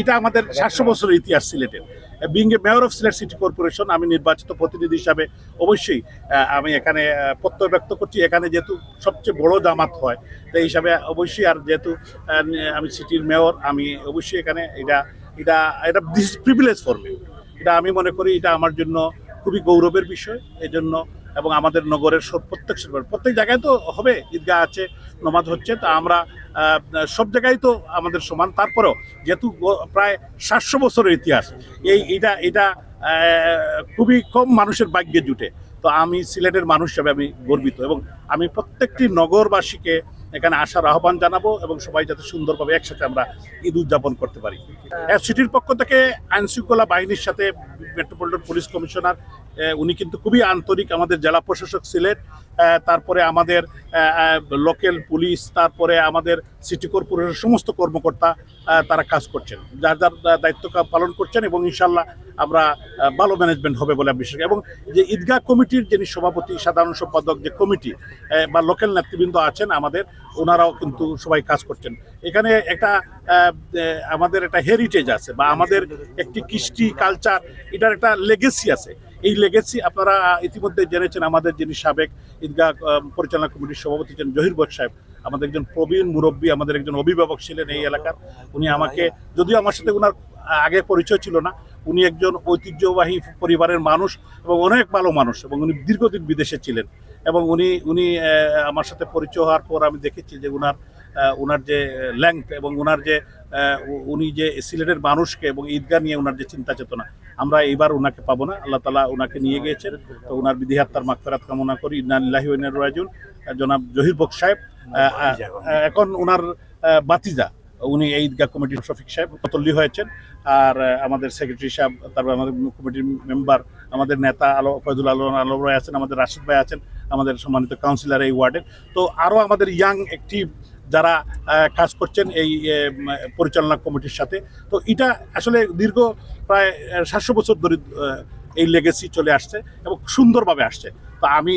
এটা আমাদের সাতশো বছরের ইতিহাস সিলেটের being a mayor of Sylhet city corporation আমি নির্বাচিত প্রতিনিধি হিসাবে অবশ্যই আমি এখানে প্রত্যয় ব্যক্ত করছি। এখানে যেহেতু সবচেয়ে বড় জামাত হয় তো এই হিসাবে অবশ্যই আর যেহেতু আমি সিটির মেয়র আমি অবশ্যই এখানে এটা এটা এটা দিস প্রিভিলেজ ফর মি এটা আমি মনে করি এটা আমার জন্য খুবই গৌরবের বিষয়। এই জন্য এবং আমাদের নগরের প্রত্যেক প্রত্যেক জায়গায় তো হবে, ঈদগাহ আছে, নমাজ হচ্ছে, তা আমরা সব জায়গায় তো আমাদের সমান। তারপরেও যেহেতু প্রায় সাতশো বছরের ইতিহাস, এই এটা এটা খুবই কম মানুষের ভাগ্যে জুটে। তো আমি সিলেটের মানুষ হিসাবে আমি গর্বিত এবং আমি প্রত্যেকটি নগরবাসীকে এখানে আসার আহ্বান জানাব এবং সবাই যাতে সুন্দরভাবে একসাথে আমরা ঈদ উদযাপন করতে পারি। সিটির পক্ষ থেকে আইনশৃঙ্খলা বাহিনীর সাথে মেট্রোপলিটন পুলিশ কমিশনার উনি কিন্তু খুবই আন্তরিক আমাদের জেলা প্রশাসক সিলেট তারপরে আমাদের লোকাল পুলিশ, তারপরে আমাদের সিটি কর্পোরেশনের সমস্ত কর্মকর্তা তারা কাজ করছেন। যার যার দায়িত্ব পালন করছেন এবং ইনশাল্লাহ আমরা ভালো ম্যানেজমেন্ট হবে বলে আমি এবং যে ঈদগাহ কমিটির যিনি সভাপতি, সাধারণ সম্পাদক যে কমিটি বা লোকাল নেতৃবৃন্দ আছেন আমাদের, ওনারাও কিন্তু সবাই কাজ করছেন। এখানে একটা আমাদের একটা হেরিটেজ আছে, বা আমাদের একটি কৃষ্টি কালচার এটার একটা লেগেসি আছে। এই লেগেছি আপনারা ইতিমধ্যে জেনেছেন আমাদের যিনি সাবেক ঈদগাহ পরিচালনা কমিটির সভাপতি ছিলেন জহির বট সাহেব, আমাদের একজন প্রবীণ মুরব্বী, আমাদের একজন অভিভাবক ছিলেন এই এলাকার। উনি আমাকে, যদিও আমার সাথে ওনার আগে পরিচয় ছিল না, উনি একজন ঐতিহ্যবাহী পরিবারের মানুষ এবং অনেক ভালো মানুষ এবং উনি দীর্ঘদিন বিদেশে ছিলেন এবং উনি উনি আমার সাথে পরিচয় হওয়ার পর আমি দেখেছি যে উনার উনার যে ল্যাংথ এবং ওনার যে উনি যে সিলেটের মানুষকে এবং ঈদগাহ নিয়ে ওনার যে চিন্তা চেতনা, আমরা এইবার ওনাকে পাবো না। আল্লাহ তালা ওনাকে নিয়ে গিয়েছেন। তো ওনার বিধিহাত্মার মাকফেরাত কামনা করি। ওয়া ইন্না জনাব জহির বক সাহেব এখন ওনার বাতিজা, উনি এই ঈদগাহ কমিটির শফিক সাহেব তল্লি হয়েছেন। আর আমাদের সেক্রেটারি সাহেব, তারপর আমাদের কমিটির মেম্বার, আমাদের নেতা আলো, ফয়জুল আলম আলম রায় আছেন, আমাদের রাশিদ ভাই আছেন, আমাদের সম্মানিত কাউন্সিলর এই ওয়ার্ডের। তো আরও আমাদের ইয়াং অ্যাক্টিভ যারা কাজ করছেন এই পরিচালনা কমিটির সাথে। তো এটা আসলে দীর্ঘ প্রায় সাতশো বছর ধরে এই লেগেসি চলে আসছে এবং সুন্দরভাবে আসছে। তো আমি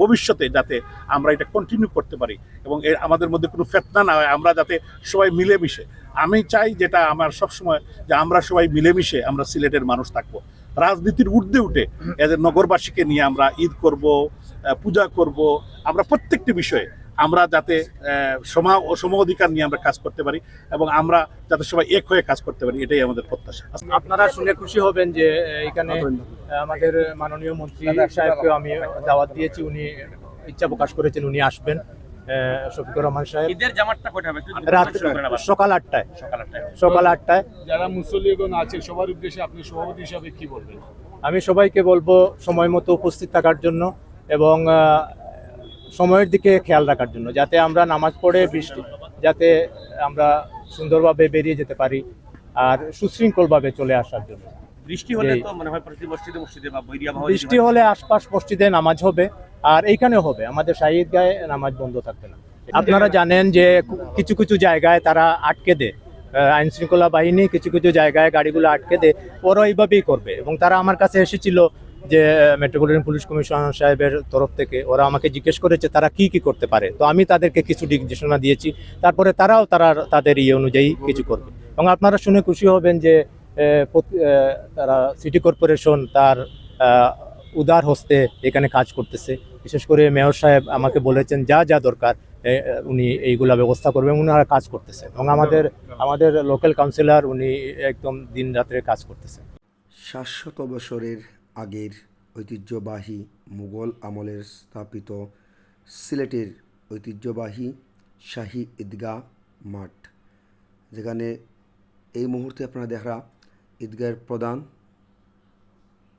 ভবিষ্যতে যাতে আমরা এটা কন্টিনিউ করতে পারি এবং এর আমাদের মধ্যে কোনো ফেতনা না হয় আমরা যাতে সবাই মিলেমিশে। আমি চাই যেটা আমার সবসময় যে আমরা সবাই মিলেমিশে আমরা সিলেটের মানুষ থাকব। রাজনীতির ঊর্ধ্বে উঠে এদের নগরবাসীকে নিয়ে আমরা ঈদ করব পূজা করব আমরা প্রত্যেকটি বিষয়ে আমরা যাতে সমা ও সম অধিকার নিয়ে আমরা কাজ করতে পারি এবং আমরা যাতে সবাই এক হয়ে কাজ করতে পারি এটাই আমাদের প্রত্যাশা। আপনারা শুনে খুশি হবেন যে এখানে আমাদের মাননীয় মন্ত্রী সাহেবকে আমি দাওয়াত দিয়েছি উনি ইচ্ছা প্রকাশ করেছেন উনি আসবেন শফিকুর রহমান সাহেব। ঈদের জামাতটা কয়টা হবে? রাত। সকাল আটটায়। সকাল আটটায়। সকাল আটটায়। যারা মুসল্লিগণ আছে সবার উদ্দেশ্যে আপনি সভাপতি হিসাবে কি বলবেন? আমি সবাইকে বলব সময় মতো উপস্থিত থাকার জন্য এবং সময়ের দিকে খেয়াল রাখার জন্য যাতে আমরা নামাজ পড়ে বৃষ্টি যাতে আমরা সুন্দরভাবে বেরিয়ে যেতে পারি আর সুশৃঙ্খলভাবে চলে আসার জন্য। বৃষ্টি হলে তো মনে হয় প্রতি মসজিদে মসজিদে বা বৃষ্টি হলে আশপাশ মসজিদে নামাজ হবে আর এইখানে হবে। আমাদের শাহিদ গায়ে নামাজ বন্ধ থাকবে না। আপনারা জানেন যে কিছু কিছু জায়গায় তারা আটকে দেয়। আইন শৃঙ্খলা বাহিনী কিছু কিছু জায়গায় গাড়িগুলো আটকে দেয়। ওরা এইভাবেই করবে। এবং তারা আমার কাছে এসেছিল যে মেট্রোপলিটন পুলিশ কমিশনার সাহেবের তরফ থেকে ওরা আমাকে জিজ্ঞেস করেছে তারা কি কি করতে পারে। তো আমি তাদেরকে কিছু নির্দেশনা দিয়েছি। তারপরে তারাও তারা তাদের ইয়ে অনুযায়ী কিছু করবে। এবং আপনারা শুনে খুশি হবেন যে তারা সিটি কর্পোরেশন তার উদার হস্তে এখানে কাজ করতেছে। বিশেষ করে মেয়র সাহেব আমাকে বলেছেন, যা যা দরকার উনি এইগুলা ব্যবস্থা করবেন ওনারা কাজ করতেছে। এবং আমাদের আমাদের লোকাল কাউন্সিলর উনি একদম দিন রাত্রে কাজ করতেছে। সাতশত বছরের আগের ঐতিহ্যবাহী মুঘল আমলের স্থাপিত সিলেটের ঐতিহ্যবাহী শাহী ঈদগাহ মাঠ। যেখানে এই মুহূর্তে আপনারা দেখা, ঈদগাহের প্রধান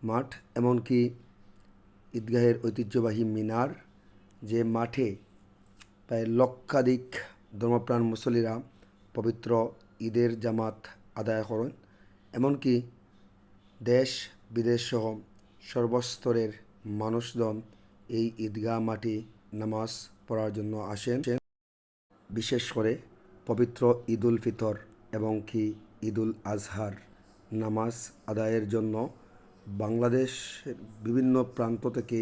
মাঠ, এমনকি ঈদগাহের ঐতিহ্যবাহী মিনার, যে মাঠে প্রায় লক্ষাধিক ধর্মপ্রাণ মুসল্লিরা পবিত্র ঈদের জামাত আদায় করেন, এমনকি দেশ বিদেশ সহ সর্বস্তরের মানুষজন এই ঈদগাহ মাঠে নামাজ পড়ার জন্য আসেন। বিশেষ করে পবিত্র ঈদুল ফিতর এবং কি ঈদুল আজহার নামাজ আদায়ের জন্য বাংলাদেশের বিভিন্ন প্রান্ত থেকে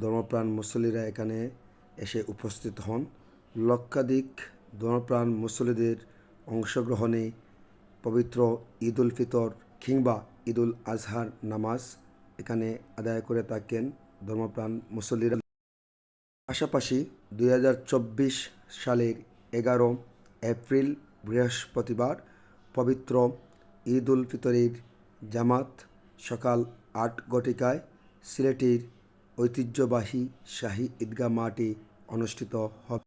ধর্মপ্রাণ মুসল্লিরা এখানে এসে উপস্থিত হন। লক্ষাধিক ধর্মপ্রাণ মুসল্লিদের অংশগ্রহণে পবিত্র ঈদ উল ফিতর কিংবা ঈদ উল আজহার নামাজ এখানে আদায় করে থাকেন ধর্মপ্রাণ মুসল্লিরা। পাশাপাশি দুই হাজার চব্বিশ সালের এগারো এপ্রিল বৃহস্পতিবার পবিত্র ঈদ উল ফিতরের জামাত সকাল আট ঘটিকায় সিলেটের ঐতিহ্যবাহী শাহী ঈদগাহ মাঠে অনুষ্ঠিত হবে।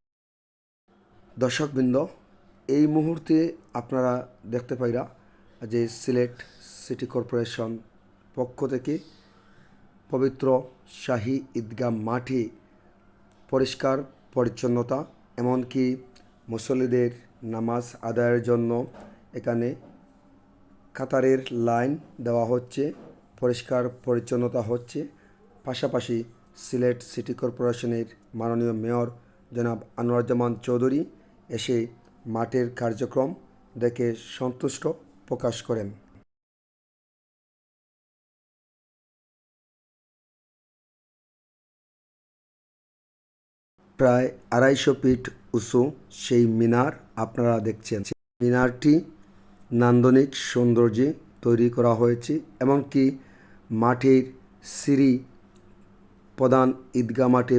দর্শকবৃন্দ, এই মুহূর্তে আপনারা দেখতে পাইরা যে সিলেট সিটি কর্পোরেশন পক্ষ থেকে পবিত্র শাহী ঈদগাহ মাঠে পরিষ্কার, পরিচ্ছন্নতা এমনকি মুসল্লিদের নামাজ আদায়ের জন্য এখানে কাতারের লাইন দেওয়া হচ্ছে, পরিষ্কার, পরিচ্ছন্নতা হচ্ছে। পাশাপাশি সিলেট সিটি কর্পোরেশনের মাননীয় মেয়র জনাব আনোয়ারুজ্জামান চৌধুরী এসে মাঠের কার্যক্রম দেখে সন্তুষ্ট প্রকাশ করেন। প্রায় আড়াইশো ফিট উঁচু সেই মিনার আপনারা দেখছেন। মিনারটি নান্দনিক সৌন্দর্যে তৈরি করা হয়েছে এমনকি মাঠের সিঁড়ি প্রধান ঈদগা মাঠে